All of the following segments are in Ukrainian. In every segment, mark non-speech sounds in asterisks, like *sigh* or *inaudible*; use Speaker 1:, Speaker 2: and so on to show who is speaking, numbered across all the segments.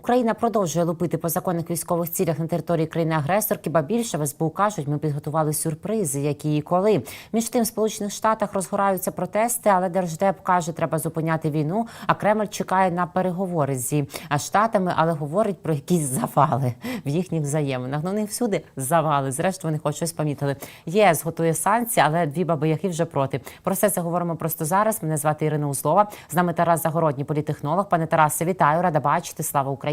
Speaker 1: Україна продовжує лупити по законних військових цілях на території країни-агресорки, ба більше в СБУ кажуть, ми підготували сюрпризи, які і коли. Між тим, в Сполучених Штатах розгораються протести, але держдеп каже, треба зупиняти війну. А Кремль чекає на переговори зі штатами, але говорить про якісь завали в їхніх взаєминах. Ну не всюди завали. Зрештою, вони хоч щось помітили. ЄС готує санкції, але дві баби вже проти. Про це говоримо просто зараз. Мене звати Ірина Узлова. З нами Тарас Загородній, політехнолог. Пане Тарасе, вітаю, рада бачити. Слава Україні.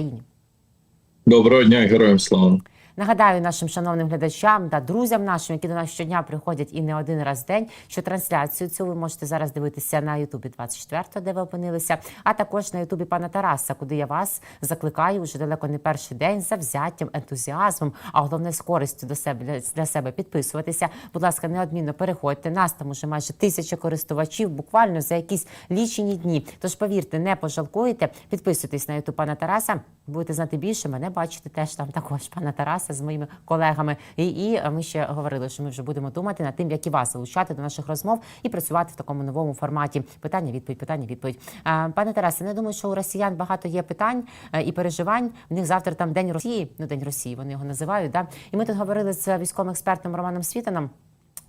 Speaker 2: Доброго дня, героям слава.
Speaker 1: Нагадаю нашим шановним глядачам та друзям нашим, які до нас щодня приходять і не один раз в день, що трансляцію цю ви можете зараз дивитися на Ютубі 24, де ви опинилися, а також на Ютубі пана Тараса, куди я вас закликаю вже далеко не перший день за взяттям, ентузіазмом, а головне з користю до себе для, себе підписуватися. Будь ласка, неодмінно переходьте. Нас там уже майже тисяча користувачів, буквально за якісь лічені дні. Тож повірте, не пожалкуєте. Підписуйтесь на Ютуб пана Тараса. Будете знати більше. Мене бачите теж там також пана Тараса з моїми колегами. І, і ми ще говорили, що ми вже будемо думати над тим, як і вас залучати до наших розмов і працювати в такому новому форматі. Питання, відповідь, питання, відповідь. Пане Тарасе, не думаю, що у росіян багато є питань е, і переживань. В них завтра там день Росії, ну день Росії, вони його називають. Да? І ми тут говорили з військовим експертом Романом Світаном.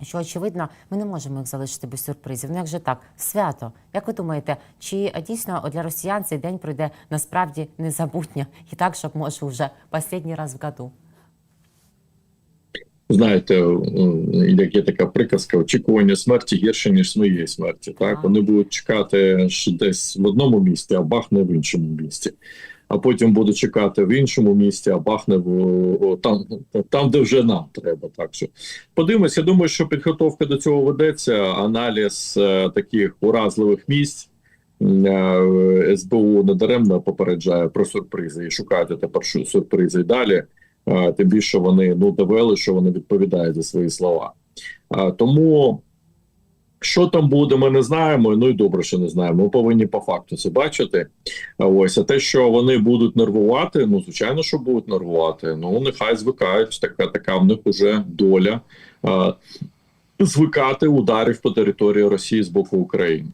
Speaker 1: Що очевидно, ми не можемо їх залишити без сюрпризів. Ну як же так, свято. Як ви думаєте, чи е, дійсно для росіян цей день пройде насправді незабутньо і так, щоб може вже останній раз в году?
Speaker 2: Знаєте, як є така приказка, очікування смерті гірше, ніж своєї смерті. Так вони будуть чекати що десь в одному місці, а бахне в іншому місці. А потім будуть чекати в іншому місці, а бахне в там, там, де вже нам треба. Так що подивимось, я думаю, що підготовка до цього ведеться. Аналіз е, таких уразливих місць. Е, СБУ недаремно попереджає про сюрпризи і шукайте тепер сюрпризи далі. Е, Тим більше вони ну довели, що вони відповідають за свої слова. Е, Тому що там буде, ми не знаємо. Ну і добре, що не знаємо. Ми повинні по факту це бачити. Ось а те, що вони будуть нервувати, ну звичайно, що будуть нервувати. Ну нехай звикають. Така така в них уже доля а, звикати ударів по території Росії з боку України.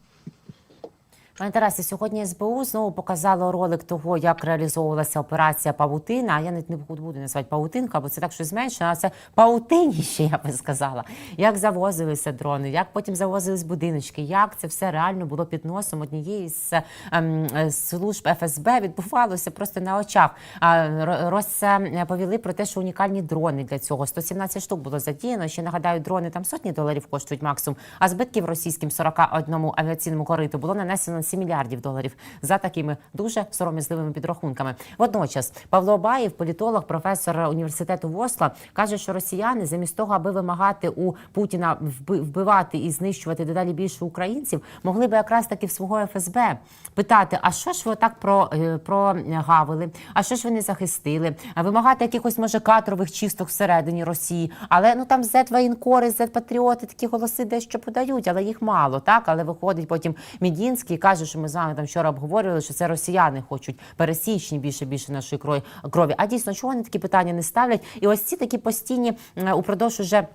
Speaker 1: Пане Тарасе, сьогодні СБУ знову показало ролик того, як реалізовувалася операція Павутина. Я навіть не буду називати павутинка, бо це так щось зменшено, а це паутиніще, я би сказала. Як завозилися дрони, як потім завозились будиночки, як це все реально було під носом однієї з ем, е, служб ФСБ відбувалося просто на очах. А Ро- розповіли про те, що унікальні дрони для цього 117 штук було задіяно. Ще нагадаю, дрони там сотні доларів коштують максимум. А збитків російським 41 авіаційному кориту було нанесено 7 мільярдів доларів за такими дуже сором'язливими підрахунками. Водночас Павло Баєв, політолог, професор університету Восла, каже, що росіяни замість того, аби вимагати у Путіна вби- вбивати і знищувати дедалі більше українців, могли би якраз таки в свого ФСБ питати: а що ж ви так про, е, прогавили? А що ж ви не захистили? А вимагати якихось може кадрових чисток всередині Росії. Але ну там Z воєнкори, Z патріоти такі голоси дещо подають, але їх мало, так але виходить потім Мідінський і каже, що ми з вами там вчора обговорювали, що це росіяни хочуть пересічні більше більше нашої крові. крові. А дійсно, чого вони такі питання не ставлять? І ось ці такі постійні упродовж уже.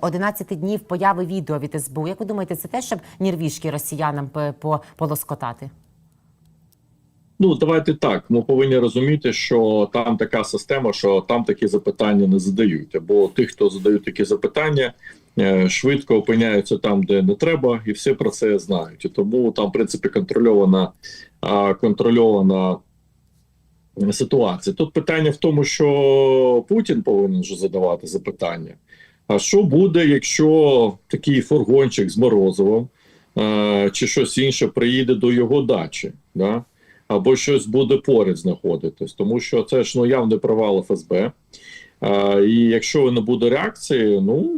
Speaker 1: 11 днів появи відео від СБУ. Як ви думаєте, це те, щоб нервішки росіянам по- по- полоскотати?
Speaker 2: Ну давайте так. Ми повинні розуміти, що там така система, що там такі запитання не задають. Або тих, хто задають такі запитання, швидко опиняються там, де не треба, і всі про це знають. І тому там, в принципі, контрольована контрольована ситуація. Тут питання в тому, що Путін повинен вже задавати запитання. А що буде, якщо такий фургончик з Морозовим е, чи щось інше приїде до його дачі? Да? або щось буде поряд знаходитись, тому що це ж ну явний провал ФСБ. І якщо не буде реакції, ну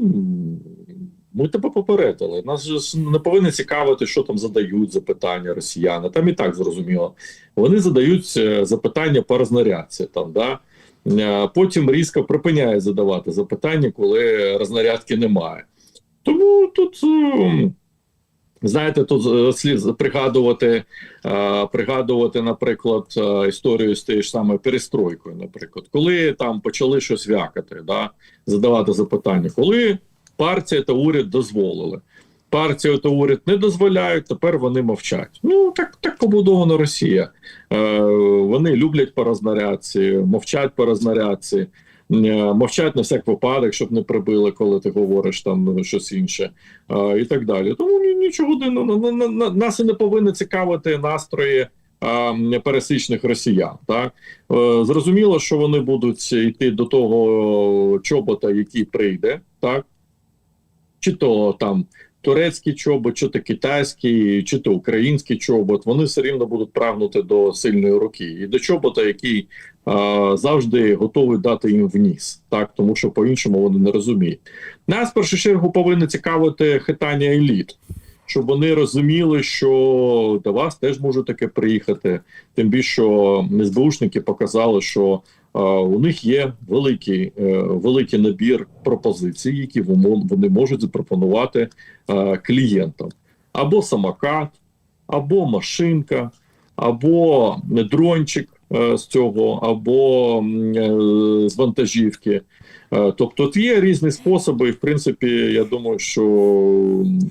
Speaker 2: ми тебе попередили. Нас не повинні цікавити, що там задають запитання росіяни. Там і так зрозуміло. Вони задають е, запитання по рознарядці. Там да Е, потім різко припиняє задавати запитання, коли рознарядки немає. Тому тут. Знаєте, тут е, слід пригадувати, е, пригадувати, наприклад, е, історію з тією ж самою перестройкою, наприклад, коли там почали щось вякати, да, задавати запитання, коли партія та уряд дозволили. партія та уряд не дозволяють, тепер вони мовчать. Ну так так побудована Росія. Е, Вони люблять по рознарядці, мовчать по рознарядці, мовчать на всяк випадок, щоб не прибили, коли ти говориш там щось інше, е, і так далі. Тому нічого на- нас і не повинні цікавити настрої. е, Пересічних росіян, так Е, зрозуміло, що вони будуть йти до того чобота, який прийде, так чи то там турецький чобот, чи то китайський, чи то український чобот, вони все рівно будуть прагнути до сильної руки і до чобота, який а, завжди готовий дати їм вніс, так тому що по-іншому вони не розуміють. Нас в першу чергу повинно цікавити хитання еліт. Щоб вони розуміли, що до вас теж може таке приїхати. Тим більше що СБУшники показали, що у них є великий, е, великий набір пропозицій, які вони можуть запропонувати е, клієнтам: або самокат, або машинка, або дрончик з цього, або е, з вантажівки. Е, Тобто є різні способи, і в принципі, я думаю, що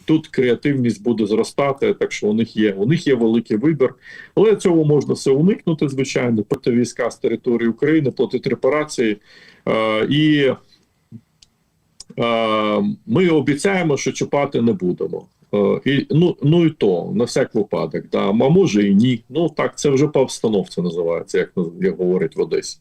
Speaker 2: тут креативність буде зростати, так що у них є у них є великий вибір, але цього можна все уникнути, звичайно, проти війська з території України, платити репарації. Е, і е, ми обіцяємо, що чіпати не будемо. Е, і, ну, ну і то, на всяк випадок, да. а може і ні. Ну так, це вже по обстановці називається, як, як говорять в Одесі.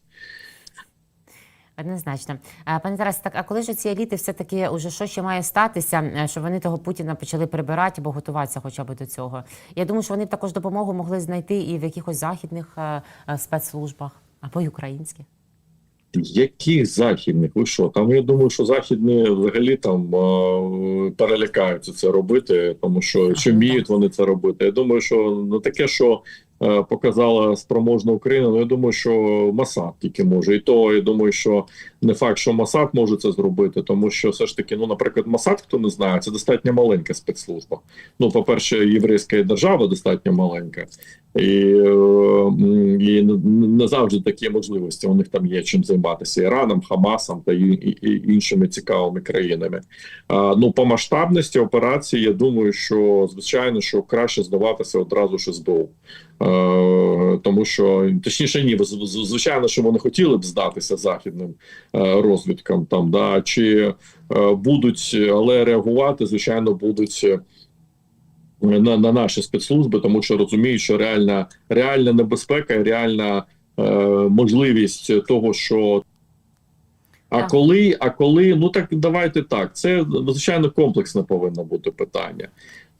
Speaker 1: Однозначно. Пане Тарасе, так а коли ж ці еліти все-таки уже що ще має статися, е, щоб вони того Путіна почали прибирати або готуватися хоча б до цього? Я думаю, що вони також допомогу могли знайти і в якихось західних е, спецслужбах або й українських.
Speaker 2: Яких західних? Ви що? Там я думаю, що західні взагалі там перелякаються це робити, тому що чи вміють вони це робити. Я думаю, що не таке, що е, показала спроможна Україна. Ну я думаю, що Масад тільки може, і то я думаю, що не факт, що Масад може це зробити, тому що все ж таки, ну, наприклад, Масад, хто не знає, це достатньо маленька спецслужба. Ну, по перше, єврейська держава достатньо маленька. І, і не- завжди такі можливості. У них там є чим займатися Іраном, Хамасом та і, і, іншими цікавими країнами. А, ну по масштабності операції, я думаю, що звичайно, що краще здаватися одразу ж СБУ. Тому що точніше, ні, звичайно, що вони хотіли б здатися західним розвідкам там, да чи е, будуть, але реагувати, звичайно, будуть. е, на, на наші спецслужби, тому що розуміють, що реальна реальна небезпека, реальна е, можливість того, що а коли, а коли, ну так давайте так. Це звичайно комплексне повинно бути питання.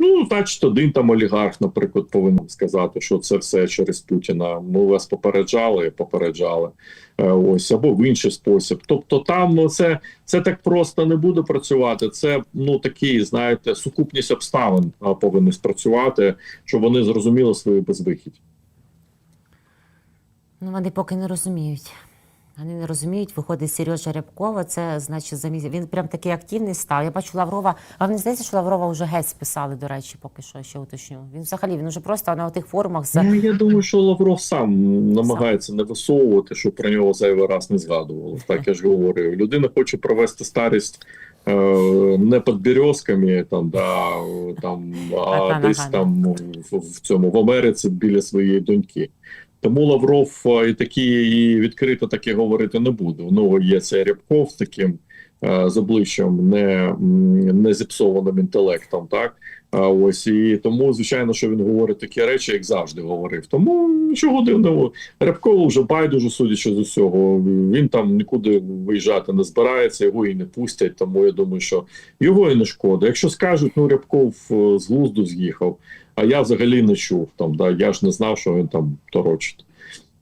Speaker 2: Ну, значить, один там олігарх, наприклад, повинен сказати, що це все через Путіна. Ми вас попереджали, попереджали. Е, ось або в інший спосіб. Тобто, там ну, це, це так просто не буде працювати. Це ну такі, знаєте, сукупність обставин повинні спрацювати, щоб вони зрозуміли свою безвихідь.
Speaker 1: Ну, вони поки не розуміють. Вони не розуміють, виходить Сережа Рябкова, це значить за місяць. Він прям такий активний став. Я бачу Лаврова. А мені здається, що Лаврова вже геть списали, до речі, поки що ще уточню. Він взагалі він вже просто на тих форумах з
Speaker 2: Ну, я думаю, що Лавров сам намагається не висовувати, щоб про нього зайвий раз не згадували. Так я ж говорю. Людина хоче провести старість е, не під березками, там, да, там, а
Speaker 1: Ага,
Speaker 2: десь там в, в цьому в Америці біля своєї доньки. Тому Лавров е, і такі і відкрито таке говорити не буде. У нього є цей Рябков з таким е, з обличчям не, не зіпсованим інтелектом, так. Ось і тому, звичайно, що він говорить такі речі, як завжди говорив. Тому нічого дивного. Рябкову вже байдуже, судячи з усього. Він там нікуди виїжджати не збирається, його і не пустять. Тому я думаю, що його і не шкода. Якщо скажуть, ну Рябков е, з глузду з'їхав, а я взагалі не чув там. Да, я ж не знав, що він там торочить.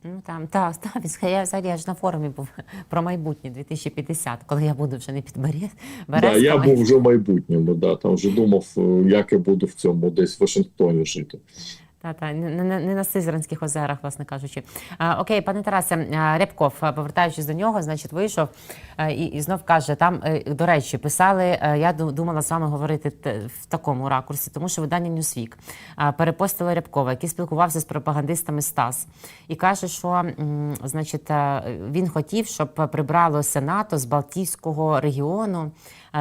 Speaker 1: Ну там та, та він я взагалі я ж на форумі був *laughs* про майбутнє 2050, коли я буду вже не під Берез,
Speaker 2: Да, я був вже в майбутньому. Да, там вже думав, е, як я буду в цьому десь в Вашингтоні жити.
Speaker 1: Та, та, не, не, не на Сизранських озерах, власне кажучи. А, окей, пане Тарасе, Рябков, повертаючись до нього, значить, вийшов і, і знов каже: там, е, до речі, писали, е, я думала з вами говорити в такому ракурсі, тому що видання Newsweek а, перепостили Рябкова, який спілкувався з пропагандистами СТАС, і каже, що значить, е, він хотів, щоб прибралося НАТО з Балтійського регіону.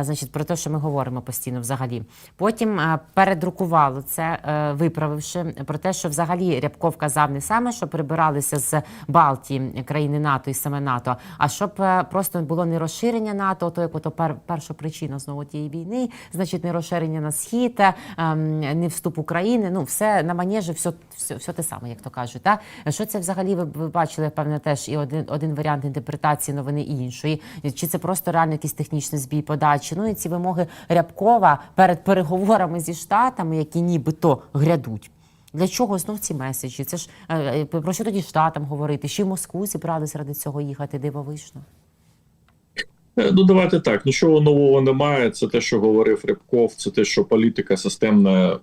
Speaker 1: Значить, про те, що ми говоримо постійно взагалі. Потім передрукувало це, е, виправивши про те, що взагалі Рябков казав не саме, що прибиралися з Балтії країни НАТО і саме НАТО, а щоб е, просто було не розширення НАТО, то як ото пер, перша причина знову тієї війни, значить, не розширення на схід, е, ем, не вступ України. Ну, все на манежі, все, все, все те саме, як то кажуть. Та? Що це взагалі ви, ви бачили, певне, теж і один, один варіант інтерпретації новини і іншої. Чи це просто реально якийсь технічний збій подачі? Ну і ці вимоги Рябкова перед переговорами зі Штатами, які нібито грядуть. Для чого знов ці меседжі? Це ж е, е, про що тоді штатам говорити? Ще й Москву зібрались ради цього їхати дивовижно.
Speaker 2: Е, Ну, давайте так. Нічого нового немає. Це те, що говорив Рябков, це те, що політика системна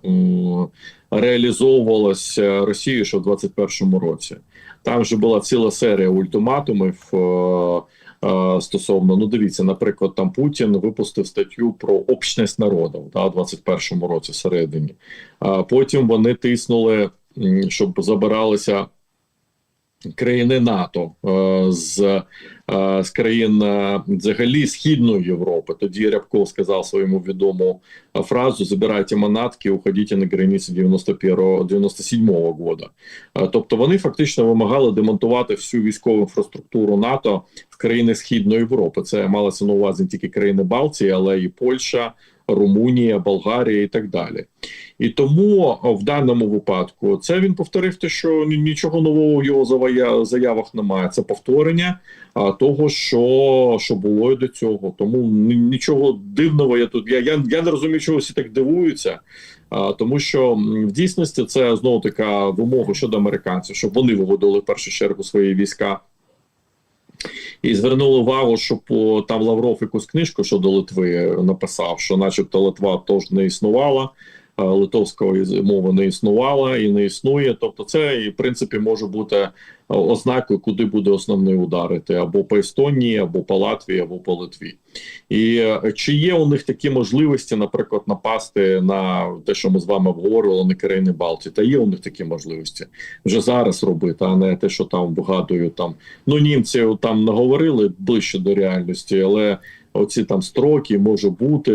Speaker 2: реалізовувалася Росією ще в 21-му році. Там вже була ціла серія ультиматумів е, стосовно. Ну, дивіться, наприклад, там Путін випустив статтю про общність народів да, в 21-му році всередині. А потім вони тиснули, щоб забиралися країни НАТО е, з, е, з країн е, взагалі Східної Європи. Тоді Рябков сказав своєму відому е, фразу: забирайте манатки, уходіть на границі 97-го года. Е, Тобто вони фактично вимагали демонтувати всю військову інфраструктуру НАТО в країни Східної Європи. Це малося на увазі не тільки країни Балтії, але і Польща. Румунія, Болгарія і так далі, і тому в даному випадку це він повторив те, що нічого нового в його заявах немає. Це повторення того, що, що було і до цього. Тому нічого дивного я тут. Я, я, я не розумію, чого всі так дивуються. Тому що в дійсності це знову така вимога щодо американців, щоб вони виводили в першу чергу свої війська і звернули увагу, що по там Лавров якусь книжку щодо Литви написав, що, начебто, Литва теж не існувала, литовської мови не існувала і не існує. Тобто, це і в принципі може бути е, ознакою, куди буде основний ударити або по Естонії, або по Латвії, або по Литві. І е, чи є у них такі можливості, наприклад, напасти на те, що ми з вами обговорювали на країни Балтії? Та є у них такі можливості вже зараз робити, а не те, що там вигадую там. Ну німці там наговорили ближче до реальності, але оці там строки може бути,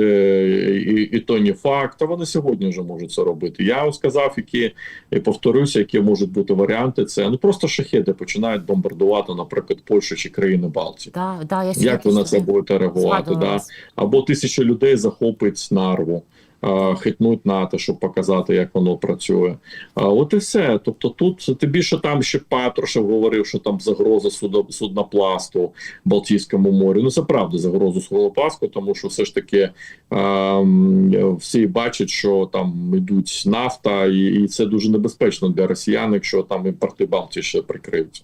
Speaker 2: і, і то не факт. А вони сьогодні вже можуть це робити. Я сказав, які і повторюся, які можуть бути варіанти. Це ну просто шахеди починають бомбардувати, наприклад, Польщу чи країни Балтії.
Speaker 1: Да, да, я
Speaker 2: Як ви на це будете реагувати? Да? Або тисяча людей захопить нарву, хитнуть НАТО, щоб показати, як воно працює. От і все. Тобто, тут тим більше там ще Патрушев говорив, що там загроза суднопласту Балтійському морі. Ну це правда загроза суднопласту, тому що все ж таки ем, всі бачать, що там йдуть нафта, і, це дуже небезпечно для росіян, якщо там і порти Балтії ще прикриються.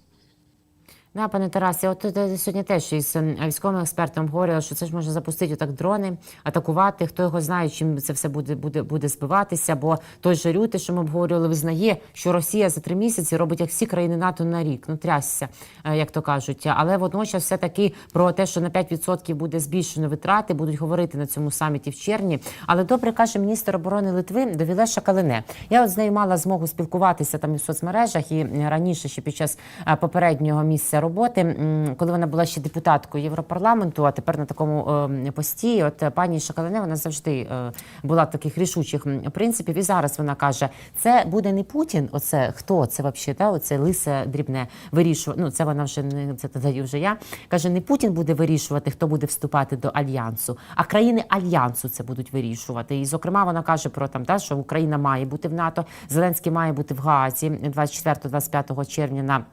Speaker 1: Да, пане Тарасе, от е, сьогодні теж із ем, військовим експертом говорили, що це ж може запустити отак дрони, атакувати. Хто його знає, чим це все буде буде, буде збиватися. Бо той же Рюти, що ми обговорювали, визнає, що Росія за три місяці робить як всі країни НАТО на рік. Ну трясся, е, як то кажуть. Але водночас, все таки про те, що на 5% буде збільшено витрати, будуть говорити на цьому саміті в червні. Але добре каже міністр оборони Литви Довіле Шакалине. Я от з нею мала змогу спілкуватися там і в соцмережах і е, раніше, ще під час попереднього місця роботи, коли вона була ще депутаткою Європарламенту, а тепер на такому е, пості. От пані Шакалине вона завжди е, була в таких рішучих принципів. І зараз вона каже: це буде не Путін. Оце хто це взагалі? Та оце лисе дрібне вирішувати. Ну це вона вже не це додаю вже я. каже: не Путін буде вирішувати, хто буде вступати до альянсу, а країни альянсу це будуть вирішувати. І зокрема, вона каже про там, та що Україна має бути в НАТО, Зеленський має бути в Гаазі 24-25 червня на.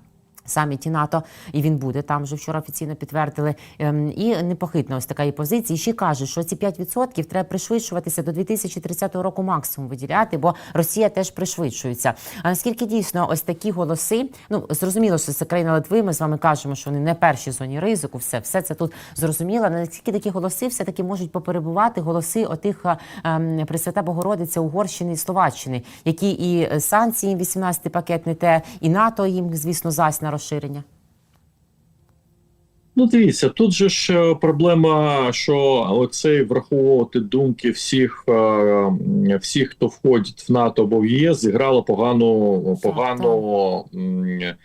Speaker 1: Саміті НАТО, і він буде там вже вчора офіційно підтвердили. Ем, І непохитна ось така її позиція. І ще каже, що ці 5% треба пришвидшуватися до 2030 року максимум виділяти, бо Росія теж пришвидшується. А наскільки дійсно ось такі голоси? Ну зрозуміло, що це країна Литви. Ми з вами кажемо, що вони не перші в зоні ризику. Все, все це тут зрозуміло. Наскільки такі голоси все таки можуть поперебувати голоси отих ем, Пресвята Богородиця Угорщини і Словаччини, які і санкції їм 18 пакет не те, і НАТО їм, звісно, зась на розширення.
Speaker 2: Ну, дивіться, тут же ж е, проблема, що оцей враховувати думки всіх, е, всіх, хто входить в НАТО або в ЄС, зіграло погану, погану е,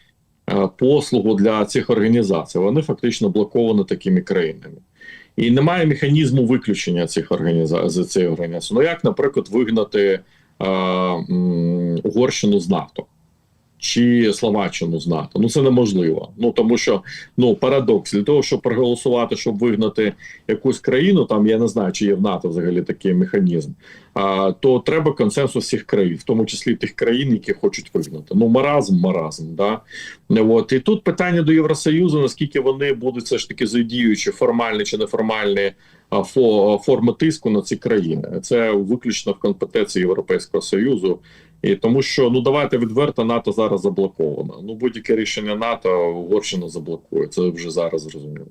Speaker 2: послугу для цих організацій. Вони фактично блоковані такими країнами. І немає механізму виключення цих організацій цієї організації. Ну як, наприклад, вигнати е, Угорщину з НАТО чи Словаччину з НАТО? Ну це неможливо. Ну тому що ну парадокс для того, щоб проголосувати, щоб вигнати якусь країну, там я не знаю, чи є в НАТО взагалі такий механізм. А, то треба консенсус всіх країн, в тому числі тих країн, які хочуть вигнати. Ну маразм, маразм. Да? От і тут питання до Євросоюзу: наскільки вони будуть все ж таки задіючи формальні чи неформальні форми тиску на ці країни. Це виключно в компетенції Європейського союзу. І тому що ну давайте відверто НАТО зараз заблоковано. Ну будь-яке рішення НАТО Угорщина заблокує. Це вже зараз зрозуміло.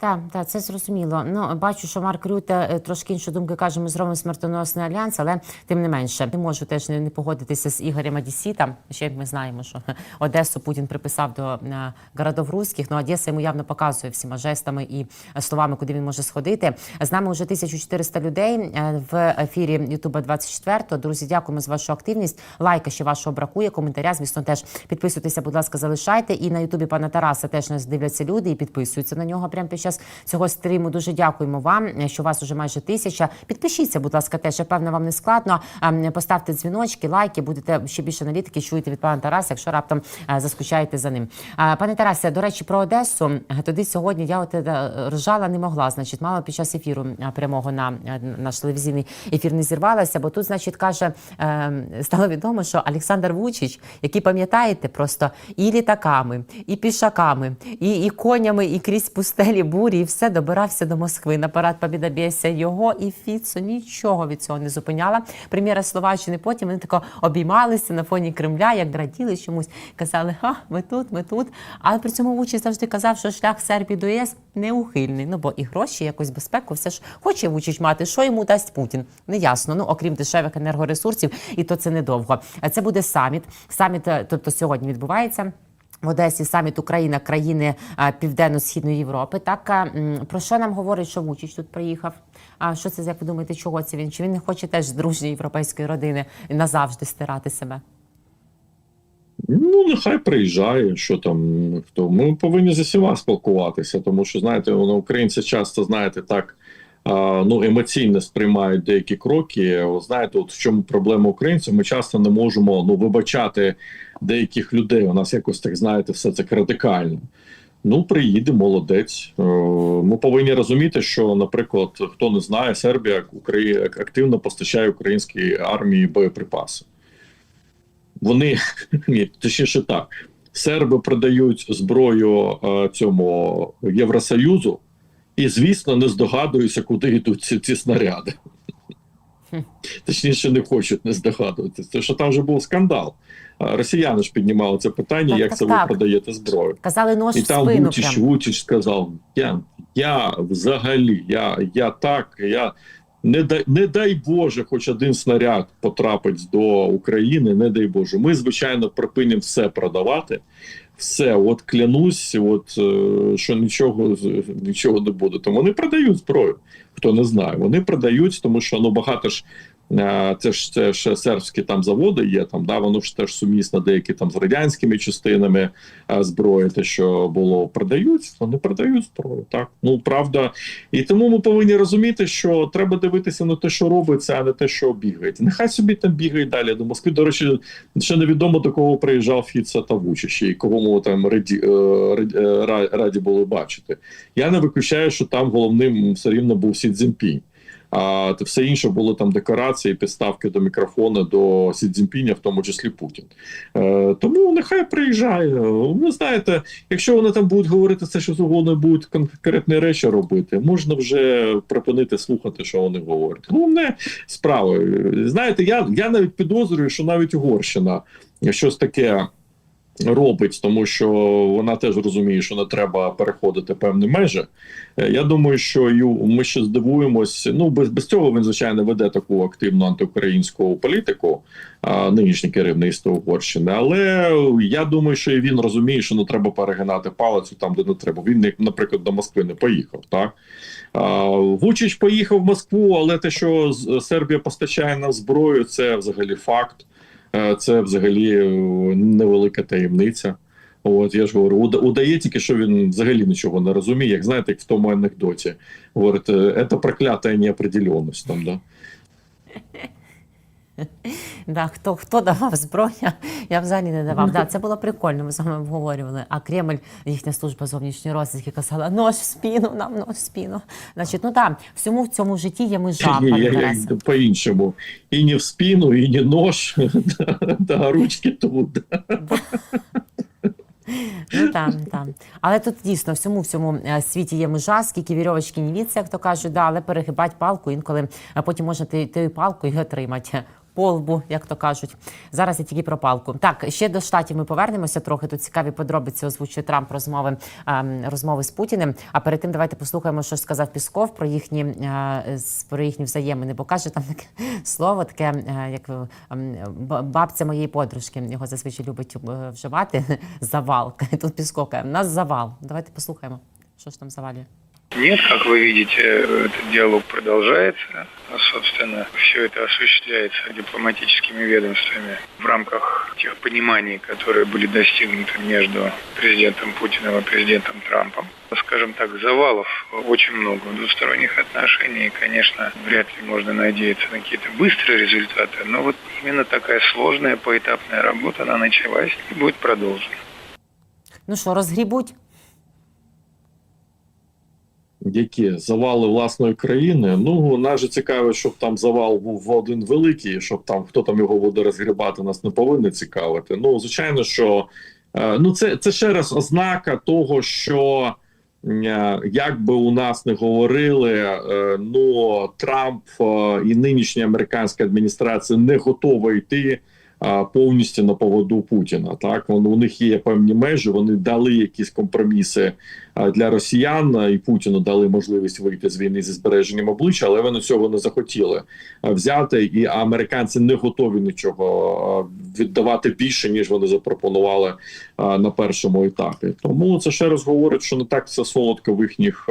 Speaker 1: Так, так, це зрозуміло. Ну бачу, що Марк Рюте е, трошки інші думки каже, ми зробимо смертоносний альянс, але тим не менше не можу теж не, погодитися з Ігорем Адісітом. Ще як ми знаємо, що *laughs* Одесу Путін приписав до е, городов руських. Ну Одеса йому явно показує всіма жестами і словами, куди він може сходити. З нами вже 1400 людей е, в ефірі Ютуба 24. Друзі, дякуємо за вашу активність. Лайка ще вашого бракує. Коментаря, звісно, теж підписуйтеся, будь ласка, залишайте. І на Ютубі пана Тараса теж нас дивляться люди і підписуються на нього прямо під час цього стріму. Дуже дякуємо вам, що вас уже майже тисяча. Підпишіться, будь ласка, теж певно, вам не складно. Поставте дзвіночки, лайки, будете ще більше аналітики чуєте від пана Тараса, якщо раптом заскучаєте за ним. Пане Тарасе, до речі, про Одесу. Тоді сьогодні я от е, ржала не могла. Значить, мало під час ефіру прямого на е, наш телевізійний ефір не зірвалася, бо тут, значить, каже, е, стало відомо, що Олександр Вучич, який пам'ятаєте, просто і літаками, і пішаками, і, і конями, і крізь пустелі бурі, і все добирався до Москви. На парад Побідобєся його і Фіцо нічого від цього не зупиняла. Прем'єра Словаччини. Потім вони тако обіймалися на фоні Кремля, як драділи чомусь. Казали, ха, ми тут, ми тут. Але при цьому Вучич завжди казав, що шлях Сербії до ЄС неухильний. Ну бо і гроші, якусь безпеку, все ж хоче Вучич мати. Що йому дасть Путін? Неясно. Ну окрім дешевих енергоресурсів, і то це недовго. А Це буде саміт. Саміт, е, тобто сьогодні відбувається. В Одесі саміт Україна, країни Південно-Східної Європи. Так про що нам говорить, що Вучич тут приїхав? А що це як ви думаєте, чого це він? Чи він не хоче теж з дружньої європейської родини назавжди стирати себе?
Speaker 2: Ну, нехай приїжджає, що там хто. Ми повинні з усіма спілкуватися, тому що знаєте, воно українці часто знаєте так. Ну, емоційно сприймають деякі кроки. Знаєте, от в чому проблема українців? Ми часто не можемо ну вибачати деяких людей. У нас якось так знаєте, все це радикально. Ну, приїде, молодець. Е, Ми повинні розуміти, що, наприклад, хто не знає, Сербія активно постачає українській армії боєприпаси. Вони *laughs* ні, точніше так. Серби продають зброю е, цьому Євросоюзу, і, звісно, не здогадуються, куди йдуть ці, ці снаряди. Точніше, не хочуть не здогадуватися. Тому що там вже був скандал. Росіяни ж піднімали це питання,
Speaker 1: Так,
Speaker 2: як
Speaker 1: так,
Speaker 2: це
Speaker 1: так.
Speaker 2: ви продаєте зброю.
Speaker 1: Казали нож
Speaker 2: І там. Вучич, Вучич сказав: я, я взагалі, я, я так, я не дай, не дай Боже, хоч один снаряд потрапить до України. Не дай Боже. Ми, звичайно, припинимо все продавати. Все, от клянусь, от е, що нічого нічого не буде. Тому вони продають зброю. Хто не знає, вони продають, тому що ну багато ж. Е, Це ж це ж сербські там заводи є там, да воно ж теж сумісно деякі там з радянськими частинами е, зброї, те, що було продають, вони продають зброю. Так ну правда, і тому ми повинні розуміти, що треба дивитися на те, що робиться, а не те, що бігають. Нехай собі там бігають далі до Москви. До речі, ще невідомо до кого приїжджав Фіца та Вучич, і кого ми там раді, е, раді, раді були бачити. Я не виключаю, що там головним все рівно був Сі Цзіньпінь. А все інше було там декорації, підставки до мікрофона до Сі Цзіньпіня, в тому числі Путін. Е, тому нехай приїжджає. Ви знаєте, якщо вони там будуть говорити все, що завгодно, будуть конкретні речі робити, можна вже припинити слухати, що вони говорять. Головне справа. Знаєте, я, я навіть підозрюю, що навіть Угорщина щось таке. Робить, тому що вона теж розуміє, що не треба переходити певні межі. Е, Я думаю, що ми ще здивуємось. Ну без, без цього він звичайно веде таку активну антиукраїнську політику, а, нинішнє керівництво Угорщини. Але я думаю, що і він розуміє, що не треба перегинати палицю там, де не треба. Він, наприклад, до Москви не поїхав. Так а, Вучич поїхав в Москву, але те, що Сербія постачає нам зброю, це взагалі факт. Е, Це взагалі е, невелика таємниця. От я ж говорю, уда- удає тільки, що він взагалі нічого не розуміє. Як знаєте, як в тому анекдоті. Говорить, «Е, це проклята неопределеність там, да. *laughs*
Speaker 1: Да, хто, хто давав зброю, я взагалі не давав. Да, це було прикольно, ми з вами обговорювали. А Кремль, їхня служба зовнішньої розвідки, казала, нож в спину, нам нож в спину. Значить, ну так, всьому в цьому житті є межа,
Speaker 2: Ні, я, я, по-іншому. І не в спину, і не нож, *laughs* да, ручки тут. *laughs*
Speaker 1: Ну там, там. Але тут дійсно всьому всьому е, світі є межа, скільки вірьовочки не віться, як то кажуть, да, але перегибать палку інколи, а потім можна ти- тією палкою і отримати. По лбу, як то кажуть, зараз я тільки про палку. Так, ще до штатів ми повернемося трохи. Тут цікаві подробиці озвучує Трамп розмови ем, розмови з Путіним. А перед тим давайте послухаємо, що сказав Пісков про їхні е, про їхні взаємини. Бо каже там таке *laughs* слово, таке е, як ем, бабця моєї подружки. Його зазвичай любить е, вживати. *laughs* Завал. *laughs* Тут Пісков каже, нас завал. Давайте послухаємо, що ж там завалює.
Speaker 3: Нет, как вы видите, этот диалог продолжается. А, Собственно, все это осуществляется дипломатическими ведомствами в рамках тех пониманий, которые были достигнуты между президентом Путиным и президентом Трампом. Скажем так, завалов очень много в двусторонних отношениях. И, конечно, вряд ли можно надеяться на какие-то быстрые результаты. Но вот именно такая сложная поэтапная работа, она началась и будет продолжена.
Speaker 1: Ну що, розгрібуть?
Speaker 2: Які завали власної країни? Ну нас же цікаво, щоб там завал був один великий, щоб там хто там його буде розгрібати, нас не повинно цікавити. Ну звичайно, що е, ну це, це ще раз ознака того, що е, як би у нас не говорили, е, ну Трамп і нинішня американська адміністрація не готова йти. Повністю на поводу Путіна, так Вон, у них є певні межі. Вони дали якісь компроміси для росіян і Путіну дали можливість вийти з війни зі збереженням обличчя, але вони цього не захотіли взяти. І американці не готові нічого віддавати більше ніж вони запропонували на першому етапі. Тому це ще раз говорить, що не так все солодко в їхніх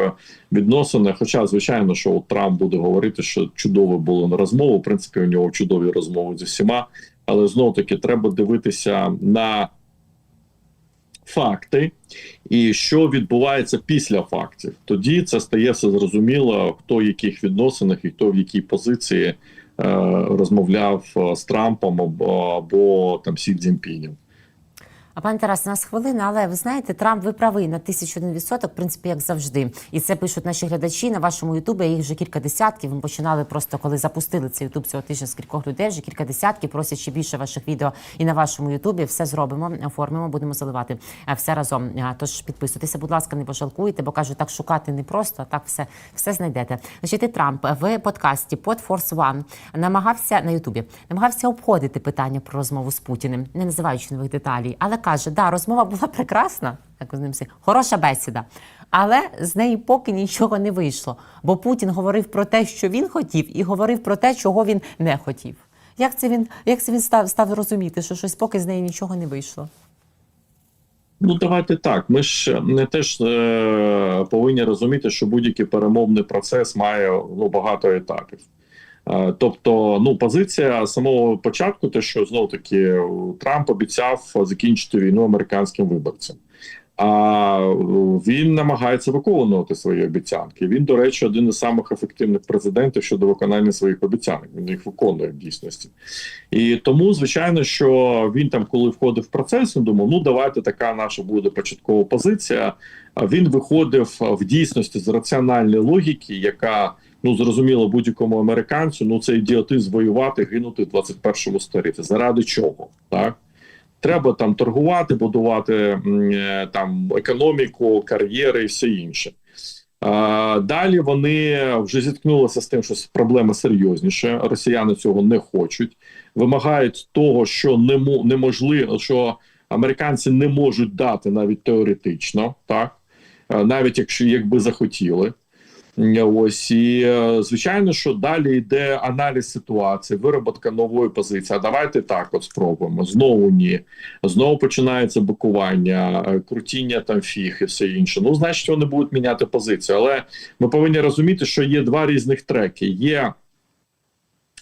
Speaker 2: відносинах. Хоча, звичайно, що Трамп буде говорити, що чудово було на розмову. В принципі, у нього чудові розмови зі всіма, але знов таки треба дивитися на факти і що відбувається після фактів. Тоді це стає все зрозуміло, хто в яких відносинах і хто в якій позиції е, розмовляв е, з Трампом або, або там Сі Цзіньпінем.
Speaker 1: А пане Тарас, у нас хвилина, але ви знаєте, Трамп ви правий на тисячу один відсоток, в принципі, як завжди. І це пишуть наші глядачі на вашому Ютубі. Їх вже кілька десятків. Ми починали просто коли запустили цей Ютуб цього тижня з кількох людей. Вже кілька десятків просять ще більше ваших відео і на вашому Ютубі. Все зробимо, оформимо, будемо заливати все разом. Тож підписуйтеся, будь ласка, не пожалкуйте, бо кажуть, так шукати не просто, а так все, все знайдете. Значить, Трамп в подкасті Pod Force One намагався на Ютубі, намагався обходити питання про розмову з Путіним, не називаючи нових деталей, але каже, да, розмова була прекрасна, як з ним всі, хороша бесіда. Але з неї поки нічого не вийшло. Бо Путін говорив про те, що він хотів, і говорив про те, чого він не хотів. Як це він, як це він став, став розуміти, що щось поки з неї нічого не вийшло?
Speaker 2: Ну давайте так. Ми ж не теж е, повинні розуміти, що будь-який перемовний процес має ну багато етапів. Е, тобто, ну позиція самого початку, те, що знов таки Трамп обіцяв закінчити війну американським виборцям. А він намагається виконувати свої обіцянки. Він, до речі, один із самих ефективних президентів щодо виконання своїх обіцянок. Він їх виконує в дійсності. І тому, звичайно, що він там, коли входив в процес, він думав, ну давайте така наша буде початкова позиція. Він виходив в дійсності з раціональної логіки, яка ну зрозуміло будь-якому американцю. Ну це ідіотизм воювати, гинути в 21 столітті. Заради чого? Так треба там торгувати, будувати е, там економіку, кар'єри і все інше. Далі вони вже зіткнулися з тим, що проблема серйозніше. Росіяни цього не хочуть, вимагають того, що неможливо, що американці не можуть дати навіть теоретично, так Е, навіть якщо якби захотіли. Ось і е, звичайно, що далі йде аналіз ситуації, вироботка нової позиції. А давайте так от спробуємо. Знову ні. Знову починається бикування, е, крутіння там фіг і все інше. Ну, значить, вони будуть міняти позицію. Але ми повинні розуміти, що є два різних треки. Є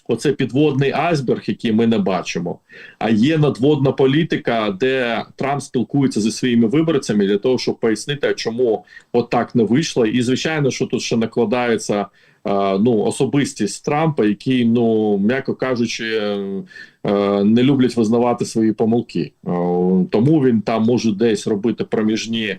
Speaker 2: оце підводний айсберг, який ми не бачимо. А є надводна політика, де Трамп спілкується зі своїми виборцями для того, щоб пояснити, чому отак не вийшло. І звичайно, що тут ще накладається. е, Ну, особистість Трампа, який, ну м'яко кажучи, е, е, не люблять визнавати свої помилки. Тому він там може десь робити проміжні,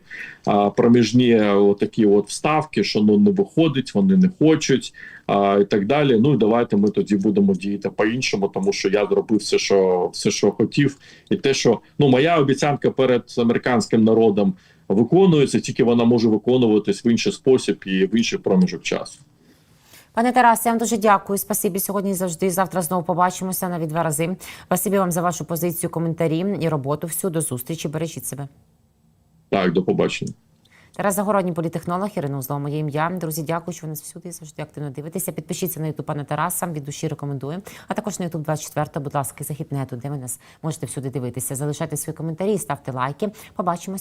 Speaker 2: проміжні е, такі от вставки, що ну не виходить, вони не хочуть а, і так далі. Ну і давайте ми тоді будемо діяти по-іншому, тому що я зробив все, що все, що хотів, і те, що ну моя обіцянка перед американським народом виконується, тільки вона може виконуватись в інший спосіб і в інший проміжок часу.
Speaker 1: Пане Тарасе, я вам дуже дякую. Спасибі сьогодні завжди. Завтра знову побачимося навіть два рази. Спасибі вам за вашу позицію, коментарі і роботу. Всю до зустрічі. Бережіть себе.
Speaker 2: Так, до побачення.
Speaker 1: Тарас Загородній політехнолог Ірина Узлова, моє ім'я. Друзі, дякую, що ви нас всюди завжди активно дивитеся. Підпишіться на ютуб пана Тараса. Від душі рекомендую. А також на ютуб 24, будь ласка, захід нету, де ви нас можете всюди дивитися. Залишайте свої коментарі, ставте лайки. Побачимось.